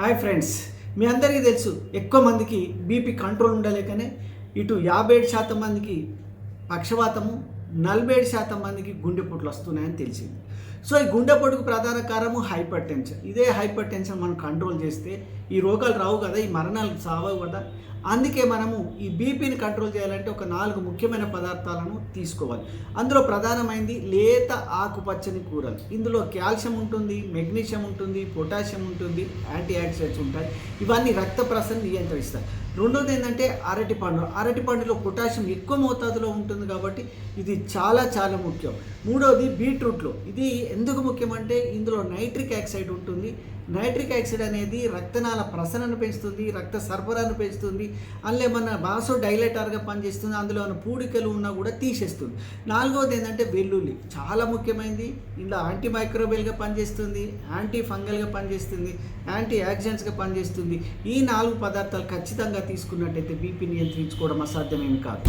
Hi friends మీ అందరికీ తెలుసు ఎక్కువ మందికి బీపీ కంట్రోల్ ఉండలేకనే ఇటు యాభై ఏడు శాతం మందికి పక్షవాతము నలభై ఏడు శాతం మందికి గుండెపోట్లు వస్తున్నాయని తెలిసింది. సో ఈ గుండెపోటుకు ప్రధాన కారణము హైపర్ టెన్షన్ ఇదే హైపర్ టెన్షన్ మనం కంట్రోల్ చేస్తే ఈ రోగాలు రావు కదా ఈ మరణాలు సావవు కదా అందుకే మనము ఈ బీపీని కంట్రోల్ చేయాలంటే ఒక నాలుగు ముఖ్యమైన పదార్థాలను తీసుకోవాలి. అందులో ప్రధానమైనది లేత ఆకుపచ్చని కూరలు. ఇందులో కాల్షియం ఉంటుంది మెగ్నీషియం ఉంటుంది పొటాషియం ఉంటుంది యాంటీ ఆక్సిడెంట్స్ ఉంటాయి. ఇవన్నీ రక్త ప్రసరణ నియంత్రిస్తాయి. రెండోది ఏంటంటే అరటి పండు అరటి పండులో పొటాషియం ఎక్కువ మోతాదులో ఉంటుంది కాబట్టి ఇది చాలా చాలా ముఖ్యం. మూడోది బీట్రూట్లో. ఇది ఎందుకు ముఖ్యమంటే ఇందులో నైట్రిక్ ఆక్సైడ్ ఉంటుంది. నైట్రిక్ ఆక్సైడ్ అనేది రక్తనాళ ప్రసరణను పెంచుతుంది రక్త సరఫరాను పెంచుతుంది అందులో ఏమన్నా బాసో డైలైటర్గా పనిచేస్తుంది? అందులో ఏమైనా పూడికలు ఉన్నా కూడా తీసేస్తుంది. నాలుగవది ఏంటంటే వెల్లుల్లి. చాలా ముఖ్యమైనది ఇందులో యాంటీ మైక్రోబియల్గా పనిచేస్తుంది యాంటీ ఫంగల్గా పనిచేస్తుంది యాంటీ యాక్సిడెంట్స్గా పనిచేస్తుంది. ఈ నాలుగు పదార్థాలు ఖచ్చితంగా తీసుకున్నట్టయితే బీపీ నియంత్రించుకోవడం అసాధ్యమేమి కాదు.